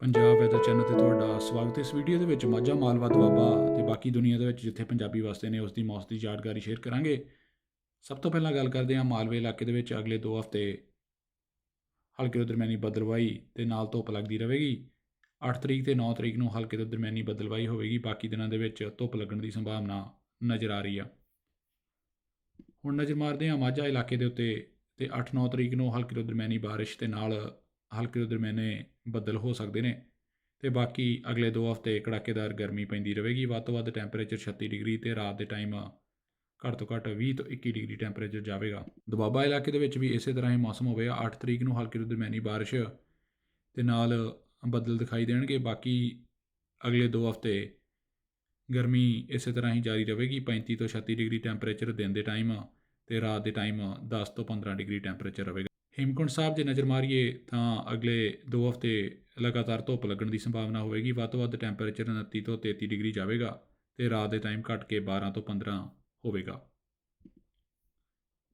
Punjab weather channel ਤੇ ਤੁਹਾਡਾ ਸਵਾਗਤ ਹੈ। ਇਸ ਵੀਡੀਓ ਦੇ ਵਿੱਚ ਮਾਝਾ ਮਾਲਵਾ ਦੁਆਬਾ ਤੇ ਬਾਕੀ ਦੁਨੀਆ ਦੇ ਵਿੱਚ ਜਿੱਥੇ ਪੰਜਾਬੀ ਵਸਦੇ ਨੇ ਉਸ ਦੀ ਮੌਸਮ ਦੀ ਜਾਣਕਾਰੀ ਸ਼ੇਅਰ ਕਰਾਂਗੇ। ਸਭ ਤੋਂ ਪਹਿਲਾਂ ਗੱਲ ਕਰਦੇ ਹਾਂ ਮਾਲਵੇ ਇਲਾਕੇ ਦੇ ਵਿੱਚ ਅਗਲੇ 2 ਹਫ਼ਤੇ ਹਲਕੇ ਤੋਂ ਦਰਮਿਆਨੀ ਬਦਲਵਾਈ ਤੇ ਨਾਲ ਧੁੱਪ ਲੱਗਦੀ ਰਹੇਗੀ। 8 ਤਰੀਕ ਤੇ 9 ਤਰੀਕ ਨੂੰ ਹਲਕੇ ਤੋਂ ਦਰਮਿਆਨੀ ਬਦਲਵਾਈ ਹੋਵੇਗੀ। ਬਾਕੀ ਦਿਨਾਂ ਦੇ ਵਿੱਚ ਧੁੱਪ ਲੱਗਣ ਦੀ ਸੰਭਾਵਨਾ ਨਜ਼ਰ ਆ ਰਹੀ ਆ। ਹੁਣ ਨਜ਼ਰ ਮਾਰਦੇ ਹਾਂ ਮਾਝਾ ਇਲਾਕੇ ਦੇ ਉੱਤੇ ਤੇ 8-9 ਤਰੀਕ ਨੂੰ ਹਲਕੀ ਤੋਂ ਦਰਮਿਆਨੀ ਬਾਰਿਸ਼ ਤੇ ਨਾਲ ਹਲਕੇ ਤੋਂ ਦਰਮਿਆਨੇ ਬੱਦਲ ਹੋ ਸਕਦੇ ਨੇ ਤੇ ਬਾਕੀ ਅਗਲੇ 2 ਹਫ਼ਤੇ ਕੜਾਕੇਦਾਰ ਗਰਮੀ ਪੈਂਦੀ ਰਹੇਗੀ, ਵੱਧ ਤੋਂ ਵੱਧ ਟੈਂਪਰੇਚਰ 36 ਡਿਗਰੀ ਤੇ ਰਾਤ ਦੇ ਟਾਈਮ ਘੱਟ ਤੋਂ ਘੱਟ 20 ਤੋਂ 21 ਡਿਗਰੀ ਟੈਂਪਰੇਚਰ ਜਾਵੇਗਾ। ਦੁਆਬਾ ਇਲਾਕੇ ਦੇ ਵਿੱਚ ਵੀ ਇਸੇ ਤਰ੍ਹਾਂ ਹੀ ਮੌਸਮ ਹੋਵੇਗਾ 8 ਤਰੀਕ ਨੂੰ ਹਲਕੀ ਤੋਂ ਦਰਮਿਆਨੀ ਬਾਰਿਸ਼ ਤੇ ਨਾਲ ਬੱਦਲ ਦਿਖਾਈ ਦੇਣਗੇ, ਬਾਕੀ ਅਗਲੇ 2 ਹਫ਼ਤੇ ਗਰਮੀ ਇਸੇ ਤਰ੍ਹਾਂ ਹੀ ਜਾਰੀ ਰਹੇਗੀ 35 ਤੋਂ 36 ਡਿਗਰੀ ਟੈਂਪਰੇਚਰ ਦਿਨ ਦੇ ਟਾਈਮ ਤੇ ਰਾਤ ਦੇ ਟਾਈਮ 10 ਤੋਂ 15 ਡਿਗਰੀ ਟੈਂਪਰੇਚਰ ਰਹੇਗਾ। ਹੇਮਕੁੰਟ ਸਾਹਿਬ ਜੇ ਨਜ਼ਰ ਮਾਰੀਏ ਤਾਂ ਅਗਲੇ 2 ਹਫ਼ਤੇ ਲਗਾਤਾਰ ਧੁੱਪ ਲੱਗਣ ਦੀ ਸੰਭਾਵਨਾ ਹੋਵੇਗੀ। ਵੱਧ ਤੋਂ ਵੱਧ ਟੈਂਪਰੇਚਰ 29 ਤੋਂ 33 ਡਿਗਰੀ ਜਾਵੇਗਾ ਤੇ ਰਾਤ ਦੇ ਟਾਈਮ ਘਟ ਕੇ 12 ਤੋਂ 15 ਹੋਵੇਗਾ।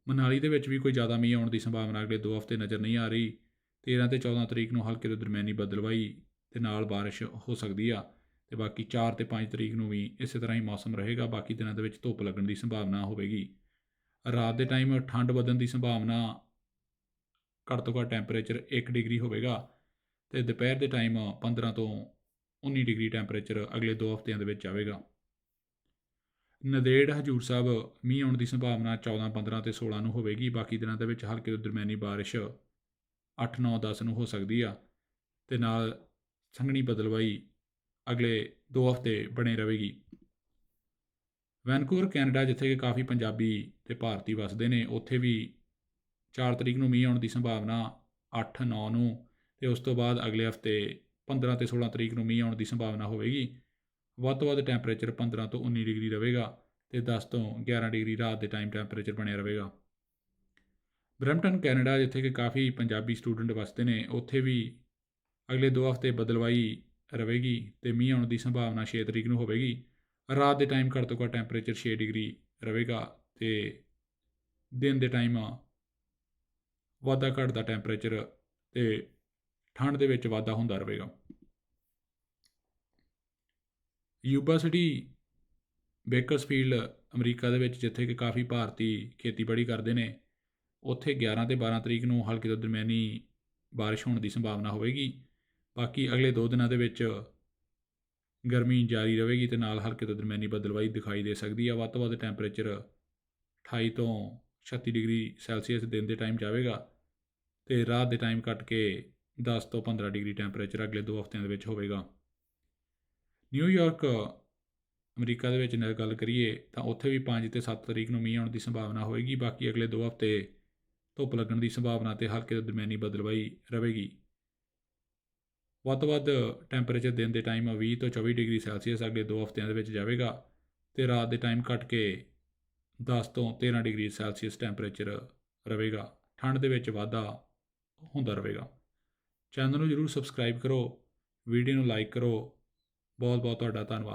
ਮਨਾਲੀ ਦੇ ਵਿੱਚ ਵੀ ਕੋਈ ਜ਼ਿਆਦਾ ਮੀਂਹ ਆਉਣ ਦੀ ਸੰਭਾਵਨਾ ਅਗਲੇ 2 ਹਫ਼ਤੇ ਨਜ਼ਰ ਨਹੀਂ ਆ ਰਹੀ। 13 ਤੇ 14 ਤਰੀਕ ਨੂੰ ਹਲਕੇ ਤੋਂ ਦਰਮਿਆਨੀ ਬਦਲਵਾਈ ਤੇ ਨਾਲ ਬਾਰਿਸ਼ ਹੋ ਸਕਦੀ ਆ ਤੇ ਬਾਕੀ 4 ਤੇ 5 ਤਰੀਕ ਨੂੰ ਵੀ ਇਸੇ ਤਰ੍ਹਾਂ ਹੀ ਮੌਸਮ ਰਹੇਗਾ। ਬਾਕੀ ਦਿਨਾਂ ਦੇ ਵਿੱਚ ਧੁੱਪ ਲੱਗਣ ਦੀ ਸੰਭਾਵਨਾ ਹੋਵੇਗੀ। ਰਾਤ ਦੇ ਟਾਈਮ ਠੰਡ ਵਧਣ ਦੀ ਸੰਭਾਵਨਾ ਘੱਟ ਤੋਂ ਘੱਟ ਟੈਂਪਰੇਚਰ 1 ਡਿਗਰੀ ਹੋਵੇਗਾ ਤੇ ਦੁਪਹਿਰ ਦੇ ਟਾਈਮ 15 ਤੋਂ 19 ਡਿਗਰੀ ਟੈਂਪਰੇਚਰ ਅਗਲੇ 2 ਹਫ਼ਤਿਆਂ ਦੇ ਵਿੱਚ ਆਵੇਗਾ। ਨਦੇੜ ਹਜੂਰ ਸਾਹਿਬ ਮੀਂਹ ਆਉਣ ਦੀ ਸੰਭਾਵਨਾ 14 15 ਤੇ 16 ਨੂੰ ਹੋਵੇਗੀ, ਬਾਕੀ ਦਿਨਾਂ ਦੇ ਵਿੱਚ ਹਲਕੇ ਤੋਂ ਦਰਮਿਆਨੀ ਬਾਰਿਸ਼ 8 9 10 ਨੂੰ ਹੋ ਸਕਦੀ ਆ ਤੇ ਨਾਲ ਸੰਘਣੀ ਬਦਲਵਾਈ ਅਗਲੇ 2 ਹਫ਼ਤੇ ਬਣੇ ਰਹੇਗੀ। ਵੈਨਕੂਵਰ, ਕੈਨੇਡਾ ਜਿੱਥੇ ਕਿ ਕਾਫੀ ਪੰਜਾਬੀ ਤੇ ਭਾਰਤੀ ਵਸਦੇ ਨੇ, ਉੱਥੇ ਵੀ 4 ਤਰੀਕ ਨੂੰ ਮੀਂਹ ਆਉਣ ਦੀ ਸੰਭਾਵਨਾ 8 9 ਨੂੰ, ਤੇ ਉਸ ਤੋਂ ਬਾਅਦ ਅਗਲੇ ਹਫ਼ਤੇ 15 ਤੇ 16 ਤਰੀਕ ਨੂੰ ਮੀਂਹ ਆਉਣ ਦੀ ਸੰਭਾਵਨਾ ਹੋਵੇਗੀ। ਵੱਧ ਤੋਂ ਵੱਧ ਟੈਂਪਰੇਚਰ 15 ਤੋਂ 19 ਡਿਗਰੀ ਰਹੇਗਾ ਤੇ 10 ਤੋਂ 11 ਡਿਗਰੀ ਰਾਤ ਦੇ ਟਾਈਮ ਟੈਂਪਰੇਚਰ ਬਣਿਆ ਰਹੇਗਾ। ਬਰੈਂਪਟਨ, ਕੈਨੇਡਾ, ਜਿੱਥੇ ਕਿ ਕਾਫੀ ਪੰਜਾਬੀ ਸਟੂਡੈਂਟ ਵਸਦੇ ਨੇ, ਉੱਥੇ ਵੀ ਅਗਲੇ 2 ਹਫ਼ਤੇ ਬਦਲਵਾਈ ਰਹੇਗੀ ਤੇ ਮੀਂਹ ਆਉਣ ਦੀ ਸੰਭਾਵਨਾ 6 ਤਰੀਕ ਨੂੰ ਹੋਵੇਗੀ। ਰਾਤ ਦੇ ਟਾਈਮ ਘੱਟ ਤੋਂ ਘੱਟ ਟੈਂਪਰੇਚਰ 6 ਡਿਗਰੀ ਰਹੇਗਾ ਤੇ ਦਿਨ ਦੇ ਟਾਈਮ ਵਾਧਾ ਘਟਦਾ ਟੈਂਪਰੇਚਰ ਤੇ ਠੰਡ ਦੇ ਵਿੱਚ ਵਾਧਾ ਹੁੰਦਾ ਰਹੇਗਾ। ਯੂਬਾ ਸਿਟੀ ਬੇਕਰਸਫੀਲਡ ਅਮਰੀਕਾ ਦੇ ਵਿੱਚ, ਜਿੱਥੇ ਕਿ ਕਾਫੀ ਭਾਰਤੀ ਖੇਤੀਬਾੜੀ ਕਰਦੇ ਨੇ, ਉੱਥੇ 11 ਤੇ 12 ਤਰੀਕ ਨੂੰ ਹਲਕੀ ਤੋਂ ਦਰਮਿਆਨੀ ਬਾਰਿਸ਼ ਹੋਣ ਦੀ ਸੰਭਾਵਨਾ ਹੋਵੇਗੀ। ਬਾਕੀ ਅਗਲੇ 2 ਦਿਨਾਂ ਦੇ ਵਿੱਚ ਗਰਮੀ ਜਾਰੀ ਰਹੇਗੀ ਤੇ ਨਾਲ ਹਲਕੇ ਤੋਂ ਦਰਮਿਆਨੀ ਬਦਲਵਾਈ ਦਿਖਾਈ ਦੇ ਸਕਦੀ ਹੈ ਵੱਧ ਤੋਂ ਵੱਧ ਟੈਂਪਰੇਚਰ 28 ਤੋਂ 36 ਡਿਗਰੀ ਸੈਲਸੀਅਸ ਦਿਨ ਦੇ ਟਾਈਮ ਜਾਵੇਗਾ ਤੇ ਰਾਤ ਦੇ ਟਾਈਮ ਕੱਟ ਕੇ 10 ਤੋਂ 15 ਡਿਗਰੀ ਟੈਂਪਰੇਚਰ ਅਗਲੇ 2 ਹਫ਼ਤਿਆਂ ਦੇ ਵਿੱਚ ਹੋਵੇਗਾ। ਨਿਊਯਾਰਕ ਅਮਰੀਕਾ ਦੇ ਵਿੱਚ ਨਾਲ ਗੱਲ ਕਰੀਏ ਤਾਂ ਉੱਥੇ ਵੀ 5 ਤੇ 7 ਤਰੀਕ ਨੂੰ ਮੀਂਹ ਆਉਣ ਦੀ ਸੰਭਾਵਨਾ ਹੋਵੇਗੀ ਬਾਕੀ ਅਗਲੇ 2 ਹਫ਼ਤੇ ਧੁੱਪ ਲੱਗਣ ਦੀ ਸੰਭਾਵਨਾ ਤੇ ਹਲਕੇ ਤੋਂ ਦਰਮਿਆਨੀ ਬਦਲਵਾਈ ਰਹੇਗੀ। ਵੱਧ ਤੋਂ ਵੱਧ ਟੈਂਪਰੇਚਰ ਦਿਨ ਦੇ ਟਾਈਮ 20 ਤੋਂ 24 ਡਿਗਰੀ ਸੈਲਸੀਅਸ ਅਗਲੇ 2 ਹਫ਼ਤਿਆਂ ਦੇ ਵਿੱਚ ਜਾਵੇਗਾ ਤੇ ਰਾਤ ਦੇ ਟਾਈਮ ਘਟ ਕੇ 10 ਤੋਂ 13 ਡਿਗਰੀ ਸੈਲਸੀਅਸ ਟੈਂਪਰੇਚਰ ਰਹੇਗਾ। ਠੰਡ ਦੇ ਵਿੱਚ ਵਾਧਾ ਹੁੰਦਾ ਰਹੇਗਾ ਚੈਨਲ ਨੂੰ ਜਰੂਰ ਸਬਸਕ੍ਰਾਈਬ ਕਰੋ ਵੀਡੀਓ ਨੂੰ ਲਾਈਕ ਕਰੋ। ਬਹੁਤ ਬਹੁਤ ਤੁਹਾਡਾ ਧੰਨਵਾਦ।